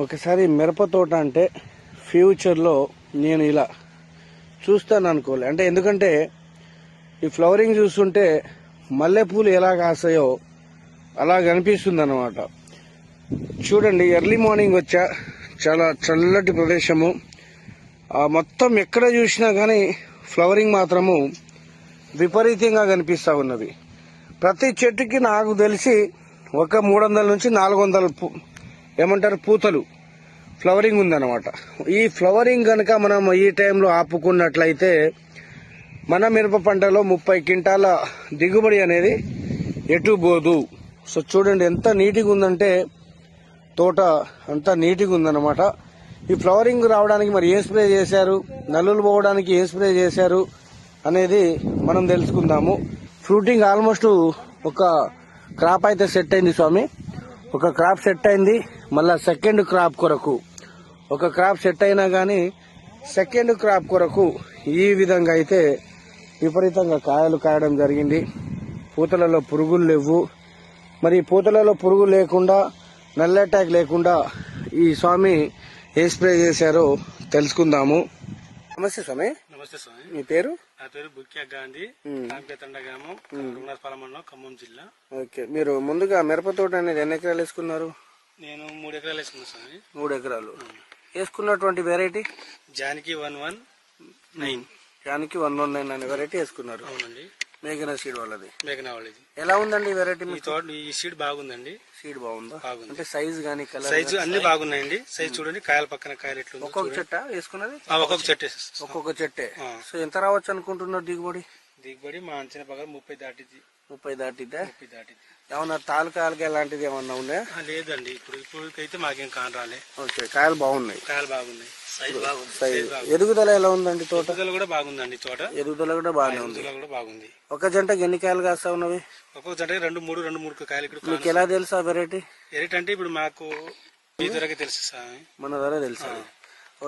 ఒకసారి మిరప తోట అంటే ఫ్యూచర్లో నేను ఇలా చూస్తాను అనుకోలే అంటే ఎందుకంటే ఈ ఫ్లవరింగ్ చూస్తుంటే మల్లెపూలు ఎలా కాస్తాయో అలా కనిపిస్తుంది అనమాట చూడండి ఎర్లీ మార్నింగ్ వచ్చా చాలా చల్లటి ప్రదేశము. ఆ మొత్తం ఎక్కడ చూసినా కానీ ఫ్లవరింగ్ మాత్రము విపరీతంగా కనిపిస్తూ ఉన్నది. ప్రతి చెట్టుకి నాకు తెలిసి ఒక మూడు వందల నుంచి నాలుగు వందల పూ- ఏమంటారు? పూతలు. ఫ్లవరింగ్ ఉందన్నమాట. ఈ ఫ్లవరింగ్ కనుక మనం ఈ టైంలో ఆపుకున్నట్లయితే మన మిరప పంటలో ముప్పై క్వింటాల దిగుబడి అనేది ఎటు పోదు. సో చూడండి ఎంత నీట్గా ఉందంటే తోట అంత నీట్గా ఉందన్నమాట. ఈ ఫ్లవరింగ్ రావడానికి మరి ఏ స్ప్రే చేశారు? నల్లులు పోవడానికి ఏ స్ప్రే చేశారు? అనేది మనం తెలుసుకుందాము. ఫ్రూటింగ్ ఆల్మోస్ట్ ఒక క్రాప్ అయితే సెట్ అయింది స్వామి. ఒక క్రాప్ సెట్ అయింది. మళ్ళా సెకండ్ క్రాప్ కొరకు. ఒక క్రాప్ సెట్ అయినా కానీ సెకండ్ క్రాప్ కొరకు ఈ విధంగా అయితే విపరీతంగా కాయలు కాయడం జరిగింది. పూతలలో పురుగులు లేవు. మరి పూతలలో పురుగు లేకుండా నల్ల అటాక్ లేకుండా ఈ స్వామి ఏ స్ప్రే చేశారో తెలుసుకుందాము. నమస్తే స్వామి. నమస్తే స్వామి. మీ పేరు? నా పేరు బుక్యా గాంధీ. గ్రామం ఖమ్మం జిల్లా. ఓకే. మీరు ముందుగా మిరప తోట అనేది ఎన్ని ఎకరాలు వేసుకున్నారు? నేను మూడు ఎకరాలు వేసుకున్నా స్వామి. మూడు ఎకరాలు. వేసుకున్నటువంటి వెరైటీ జానికి వన్ వన్ నైన్. దానికి వన్ వన్ నైన్ అనే వెరైటీ వేసుకున్నారు. అవునండి. మేఘన సీడ్ వాళ్ళది. మేఘనావళిది ఎలా ఉందండి వెరైటీ మీకు? తోట ఈ సీడ్ బాగుందండి. సీడ్ బాగుందా? బాగుంది. అంటే సైజ్ గానీ కలర్ సైజు అన్ని బాగున్నాయండి. సైజు చూడండి కాయల పక్కన కాయలు ఎట్లుందో ఒక్కొక్క. చెట్ట వేసుకున్నది? ఒక్కొక్క చెట్టు. ఒక్కొక్క చెట్టే. సో ఎంత రావచ్చు అనుకుంటున్నారు దిగుబడి? దిగుబడి మా అంచనా ప్రకారం ముప్పై దాటిది ముప్పై దాటిద్దా? దాటిది ఏమన్నా తాలూకాలకి ఎలాంటిది ఏమన్నా ఉన్నాయా లేదండి. ఇప్పుడు ఇప్పుడైతే మాకేం కాని రాలే. ఓకే కాయలు బాగున్నాయి. కాయలు బాగున్నాయి. సైజు బాగుంది. సైజ్ ఎదుగుదల ఎలా ఉందండి తోట? ఎదుగుదల కూడా బాగుందండి తోట. ఎదుగుదల కూడా బాగానే ఉంది. ఎదుగుదల కూడా బాగుంది. ఒక జంటకి ఎన్ని కాయలు కాస్తా ఉన్నవి? ఒక్కొక్క జంటకి రెండు మూడు రెండు మూడు కాయలు ఇక్కడ మీకు ఎలా తెలుసు ఆ వెరైటీ ఏంటంటే ఇప్పుడు మాకు మీ ధరకే తెలుసు స్వామి మన ధర తెలుసా.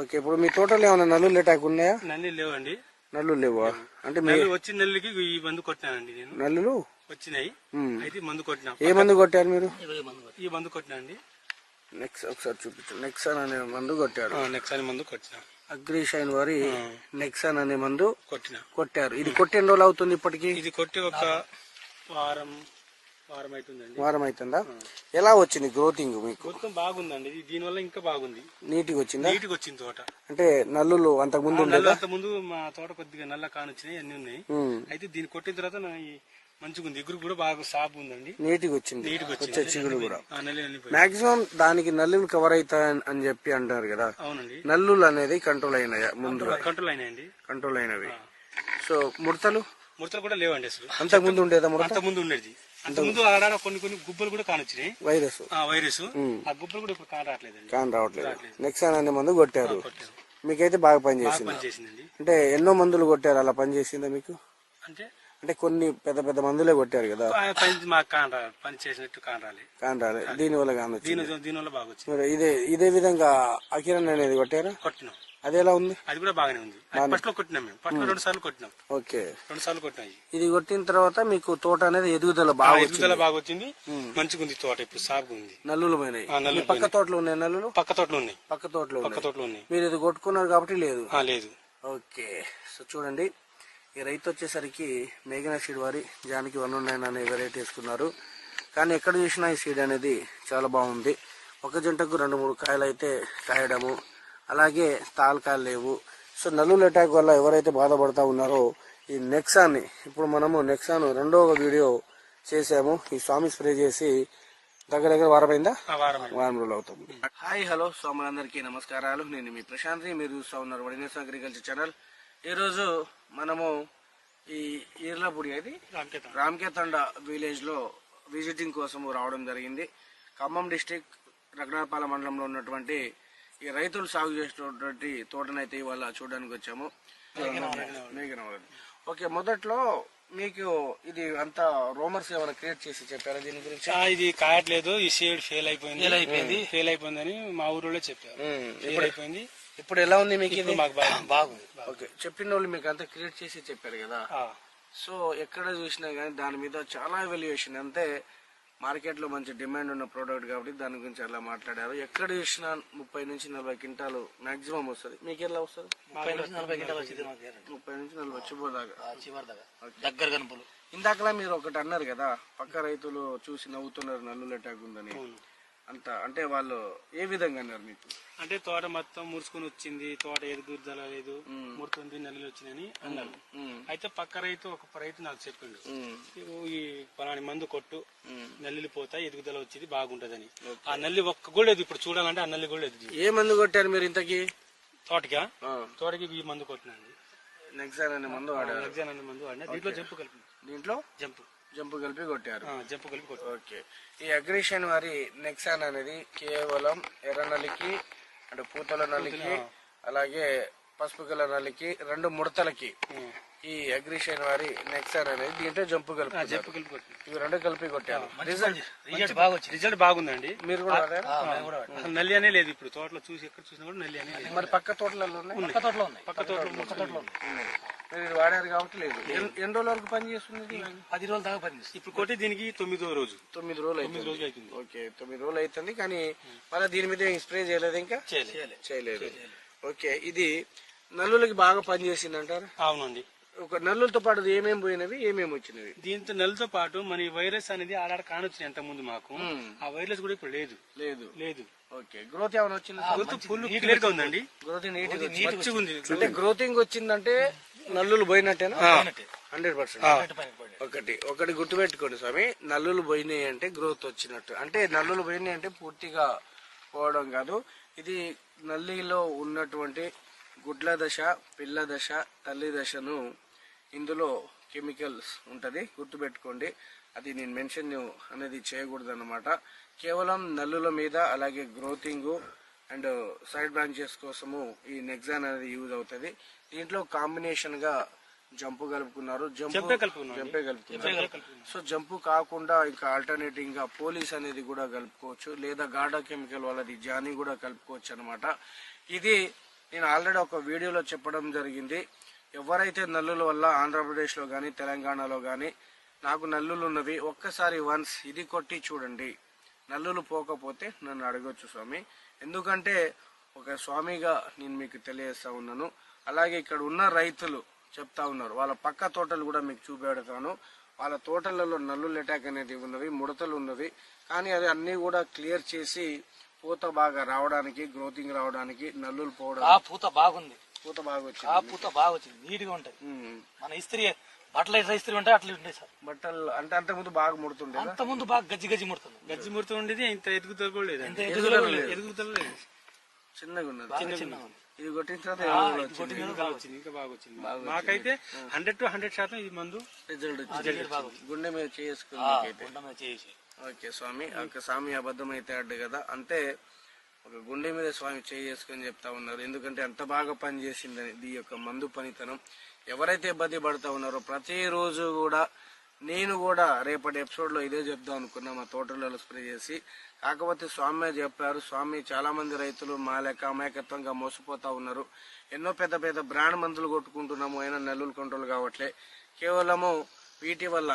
ఓకే ఇప్పుడు మీ తోటలో ఏమైనా నల్లులు అటాక్ ఉన్నాయా? నల్లి లేవండి. నల్లులు లేవా? అంటే మీ నల్లి వచ్చిన నెలలకి ఈ మందు కొట్టినానండి నేను. నల్లులు? వచ్చినాయి. అయితే మందు కొట్టినా. ఏ మందు కొట్టారు మీరు? ఈ మందు కొట్టినా. అండి నెక్స్ట్ ఒకసారి చూపించు. నెక్సాన్ అనే మందు కొట్టారు. నెక్స్ట్ అని మందు కొట్టినా. అగ్రిషైన్ వారి నెక్సాన్ అనే మందు కొట్టినా. కొట్టారు. ఇది కొట్టిన రోజులు అవుతుంది ఇప్పటికి? ఇది కొట్టి ఒక వారం వారం అవుతుందండి వారం అవుతుందా ఎలా వచ్చింది గ్రోతింగ్ మీకు? మొత్తం బాగుందండి. ఇది దీనివల్ల ఇంకా బాగుంది. నీట్గా వచ్చిందా? నీట్గా వచ్చింది తోట. అంటే నల్లులు అంతకు ముందు ఉండేదా? అంత ముందు మా తోట కొద్దిగా నల్ల కానొచ్చినాయి అన్ని ఉన్నాయి. ఉమ్. అయితే దీన్ని కొట్టిన తర్వాత నా ఈ మంచిగా ఉంది. ఎగురు కూడా బాగా సాపు ఉందండి. నీట్గా వచ్చింది. వచ్చే వచ్చింది. చిగురు కూడా. ఆ మాక్సిమం దానికి నల్లులు కవర్ అవుతాయి అని చెప్పి అంటారు కదా. అవునండి. నల్లులు అనేది కంట్రోల్ అయినాయా ముందు కంట్రోల్ అయినాయండి. కంట్రోల్ అయినవి. సో ముడతలు? ముడతలు కూడా లేవండి అసలు. అంతకు ముందు ఉండేదా ముడత? అంత ముందు ఉండేది. ముందు కొన్ని కొన్ని గుబ్బలు కూడా కానొచ్చినాయి. వైరస్. ఆ వైరస్. ఆ గుబ్బలు కూడా ఇప్పుడు కాన రావట్లేదు. నెక్సాన్ అనే మందు కొట్టారు. మీకైతే బాగా పనిచేసింది అంటే ఎన్నో మందులు కొట్టారు అలా పనిచేసిందా మీకు? అంటే? అంటే కొన్ని పెద్ద పెద్ద మందులే కొట్టారు కదా. పని కాన చేసినట్టు దీని వల్ల దీని బాగా ఇదే ఇదే విధంగా అకిరణ్ అనేది కొట్టారా? కొట్టినాం. అది ఎలా ఉంది? అది కూడా బాగానే ఉంది. ఫస్ట్లో కొట్టినాం మేము. ఫస్ట్లో రెండు సార్లు కొట్టినాం. ఓకే. రెండు సార్లు కొట్టినాయి ఇది. కొట్టిన తర్వాత మీకు తోట అనేది ఎదుగుదల బాగా ఎదుగుదల బాగా వచ్చింది. మంచిగా ఉంది తోట ఇప్పుడు సాగుగా ఉంది. నల్లులు పోయినాయి. నల్లులు పక్క తోటలో ఉన్నాయి నల్లులు? పక్క తోటలో ఉన్నాయి. పక్క తోటలో పక్క తోటలో ఉన్నాయి. మీరు ఇది కొట్టుకున్నారు కాబట్టి లేదు. లేదు. ఓకే. సో చూడండి ఈ రైతు వచ్చేసరికి మేఘన సీడ్ వారి జానికి వన్ నైన్ అనే వెరైటీ వేసుకున్నారు. కానీ ఎక్కడ చూసినా ఈ సీడ్ అనేది చాలా బాగుంది. ఒక జంటకు రెండు మూడు కాయలు అయితే కాయడము అలాగే తాలకాయలు లేవు. సో నల్లుల అటాక్ వల్ల ఎవరైతే బాధపడతా ఉన్నారో ఈ నెక్సాన్ని ఇప్పుడు మనము నెక్సాన్ రెండవ వీడియో చేసాము ఈ స్వామి స్ప్రే చేసి దగ్గర దగ్గర వారమైందా? వారం వారం రోజులు అవుతుంది. హాయ్ హలో స్వాములందరికీ నమస్కారాలు. నేను మీ ప్రశాంత్ మీరు చూస్తూ ఉన్నారు వడినేస్ అగ్రికల్చర్ ఛానల్ ఈరోజు మనము ఈ ఈర్లపూడి అది రామకేత రామ్కేతండ విలేజ్లో విజిటింగ్ కోసం రావడం జరిగింది. ఖమ్మం డిస్టిక్ రఘునాథపాల మండలంలో ఉన్నటువంటి ఈ రైతులు సాగు చేసినటువంటి తోటనైతే ఇవాళ చూడడానికి వచ్చాము. ఓకే మొదట్లో మీకు ఇది అంతా రోమర్స్ ఏమైనా క్రియేట్ చేసి చెప్పారా దీని గురించి? ఇది కాయట్లేదు. ఈ షేడ్ ఫెయిల్ అయిపోయింది. ఫెయిల్ అయిపోయింది. ఫెయిల్ అయిపోయిందని మా ఊరిలో చెప్పారు. ఫెయిల్ అయిపోయింది. ఇప్పుడు ఎలా ఉంది మీకు ఇది? మాకు బాగుంది. బాగుంది. ఓకే చెప్పిన వాళ్ళు మీకు అంతా క్రియేట్ చేసి చెప్పారు కదా. సో ఎక్కడ చూసినా కానీ దాని మీద చాలా ఎవాల్యుయేషన్ అంటే మార్కెట్లో మంచి డిమాండ్ ఉన్న ప్రోడక్ట్ కాబట్టి దాని గురించి అలా మాట్లాడారు? ఎక్కడ చూసినా ముప్పై నుంచి నలభై క్వింటాలు మాక్సిమం వస్తుంది. మీకు ఎలా వస్తుంది? ముప్పై నుంచి నలభై నలభై వచ్చిపోదాకా ఆ చివరి దాకా. దగ్గర కనుపులు. ఇందాకలా మీరు ఒకటి అన్నారు కదా పక్క రైతులు చూసి నవ్వుతున్నారు నల్లులు అటాక్ ఉందని. అంత అంటే వాళ్ళు ఏ విధంగా అన్నారు మీకు అంటే తోట మొత్తం మురుసుకొని వచ్చింది తోట ఎదుగుదల లేదు ముడుతుంది నల్లులు వచ్చినాయని అన్నారు. అయితే పక్క రైతు ఒక రైతు నాకు చెప్పిండు. ఉమ్, "నువ్వు ఈ పలాని మందు కొట్టు నల్లిలు పోతాయి ఎదుగుదల వచ్చేది బాగుంటదని. ఆ నల్లి ఒక్క కూడా లేదు ఇప్పుడు చూడాలంటే ఆ నల్లి కూడా లేదు. ఏ మందు కొట్టారు మీరు ఇంతకి? తోటగా తోటకి ఈ మందు కొట్టినండి నెక్సాన్ అనే మందు వాడారు. ఎగ్జామ్ అనే మందు వాడినా. దీంట్లో జంపు కలిపి దీంట్లో? జంపు. జంపు కలిపి కొట్టారు. జంపు కలిపి ఓకే. ఈ అగ్రిషన్ వారి నెక్సాన్ అనేది కేవలం ఎర్ర నల్లికి అంటే పూతల నల్లికి అలాగే పసుపు కలర్ నల్లికి రెండు ముడతలకి ఈ అగ్రిషన్ వారి నెక్సాన్ అనేది దీంట్లో జంపు కలిపి జంపు కలిపి కొట్టిన ఇవి రెండు కలిపి కొట్టారు. రిజల్ట్ రిజల్ట్ బాగా వచ్చింది రిజల్ట్ బాగుందండి. మీరు కూడా నల్లి అనే లేదు ఇప్పుడు. తోటలో చూసి ఎక్కడ చూసినా కూడా నల్లి అనే లేదు. మరి పక్క తోటలలో ఉన్నాయి? పక్క తోటలో ఉన్నాయి. పక్క తోటలో పక్క తోటలో ఉన్నాయి. మీరు ఇది వాడారు కాబట్టి లేదు. ఎన్- ఎన్ని రోజుల వరకు పని చేస్తుంది? పది రోజుల దాకా పనిచేస్తుంది ఇప్పుడు కొట్టి దీనికి తొమ్మిదో రోజు. తొమ్మిది రోజులు తొమ్మిది రోజులు అవుతుంది ఓకే తొమ్మిది రోజులు అవుతుంది కానీ మళ్ళీ దీని మీద స్ప్రే చేయలేదు ఇంకా? చేయలేదు. చేయలేదు. ఓకే ఇది నల్లులకి బాగా పనిచేసింది అంటారు అవునండి. ఒక నల్లులతో పాటు ఏమేమి పోయినవి ఏమేమి వచ్చినవి? దీంతో నెలతో పాటు మన ఈ వైరస్ అనేది ఆడాడ కానొచ్చింది ఎంత ముందు మాకు. ఆ వైరస్ కూడా ఇప్పుడు లేదు. లేదు. లేదు. ఓకే. గ్రోత్ ఏమైనా వచ్చింది? గుర్తు ఫుల్ క్లియర్గా ఉందండి. గ్రోత్ నీట్ ఉంది. అంటే గ్రోతింగ్ వచ్చిందంటే నల్లులు పోయినట్టేనా? Hundred percent. ఒకటి. ఒకటి గుర్తుపెట్టుకోండి స్వామి. నల్లులు పోయినాయి అంటే గ్రోత్ వచ్చినట్టు. అంటే నల్లులు పోయినాయి అంటే పూర్తిగా పోవడం కాదు. ఇది నల్లిలో ఉన్నటువంటి గుడ్ల దశ పిల్ల దశ తల్లి దశను ఇందులో కెమికల్స్ ఉంటది గుర్తుపెట్టుకోండి. అది నేను మెన్షన్ అనేది చేయకూడదు అనమాట కేవలం నల్లుల మీద అలాగే గ్రోతింగ్ అండ్ సైడ్ బ్రాంచెస్ కోసము ఈ నెక్సాన్ అనేది యూజ్ అవుతుంది. దీంట్లో కాంబినేషన్గా జంపు కలుపుకున్నారు. జంపు జంపే కలుపుకున్నాం. జంపే కలుపుకున్నారు. సో జంపు కాకుండా ఇంకా ఆల్టర్నేటివ్గా పోలీస్ అనేది కూడా కలుపుకోవచ్చు లేదా గాడా కెమికల్ వాళ్ళది జానీ కూడా కలుపుకోవచ్చు అనమాట ఇది నేను ఆల్రెడీ ఒక వీడియోలో చెప్పడం జరిగింది. ఎవరైతే నల్లుల వల్ల ఆంధ్రప్రదేశ్లో తెలంగాణలో కానీ నాకు నల్లులు ఉన్నవి ఒక్కసారి వన్స్ ఇది కొట్టి చూడండి. నల్లులు పోకపోతే నన్ను అడగొచ్చు స్వామి. ఎందుకంటే ఒక స్వామిగా నేను మీకు తెలియజేస్తా ఉన్నాను. అలాగే ఇక్కడ ఉన్న రైతులు చెప్తా ఉన్నారు. వాళ్ళ పక్క తోటలు కూడా మీకు చూపెడతాను. వాళ్ళ తోటలలో నల్లులు అటాక్ అనేది ఉన్నవి ముడతలు ఉన్నవి. కానీ అది అన్ని కూడా క్లియర్ చేసి పూత బాగా రావడానికి గ్రోతింగ్ రావడానికి నల్లులు పోవడం ఆ పూత బాగుంది. పూత బాగా ఆ వచ్చింది పూత బాగా వచ్చింది నీట్గా ఉంటది ఉమ్. మన ఇస్త్రీ బట్టలు ఎట్లా ఇస్త్రీ ఉంటాయి అట్లా ఉంటాయి సార్. బట్టలు అంటే అంతకుముందు బాగా ముడుతుండే అంత ముందు బాగా గజ్జి గజ్జి ముడుతుంది. గజ్జి ముడుతూ ఉండేది ఇంత ఎదుగుదల కూడా లేదు. ఇంత లేదు. చిన్నగా ఉన్నది. బాగా చిన్నగా ఇది కొట్టిన తర్వాత ఆ, ఇది ఇంకా బాగా వచ్చింది ఇంకా బాగా వచ్చింది మాకైతే హండ్రెడ్ టు హండ్రెడ్ శాతం ఈ మందు. రిజల్ట్ వచ్చింది. గుండె మీద చేసుకుని ఆ, మీద ఓకే స్వామి. ఒక స్వామి అబద్ధం అయితే అడ్డు కదా. అంటే ఒక గుండె మీద స్వామి చేయి చేసుకొని చెప్తా ఉన్నారు. ఎందుకంటే అంత బాగా పని చేసిందని ఈ యొక్క మందు పనితనం. ఎవరైతే ఇబ్బంది పడతా ఉన్నారో ప్రతిరోజు కూడా నేను కూడా రేపటి ఎపిసోడ్లో ఇదే చెప్దాం అనుకున్నా మా తోటలలో స్ప్రే చేసి. కాకపోతే స్వామి చెప్పారు స్వామి చాలా మంది రైతులు మా లెక్క అమాయకత్వంగా మోసపోతా ఉన్నారు. ఎన్నో పెద్ద పెద్ద బ్రాండ్ మందులు కొట్టుకుంటున్నాము అయినా నెల్లూరు కంట్రోల్ కావట్లే. కేవలము వీటి వల్ల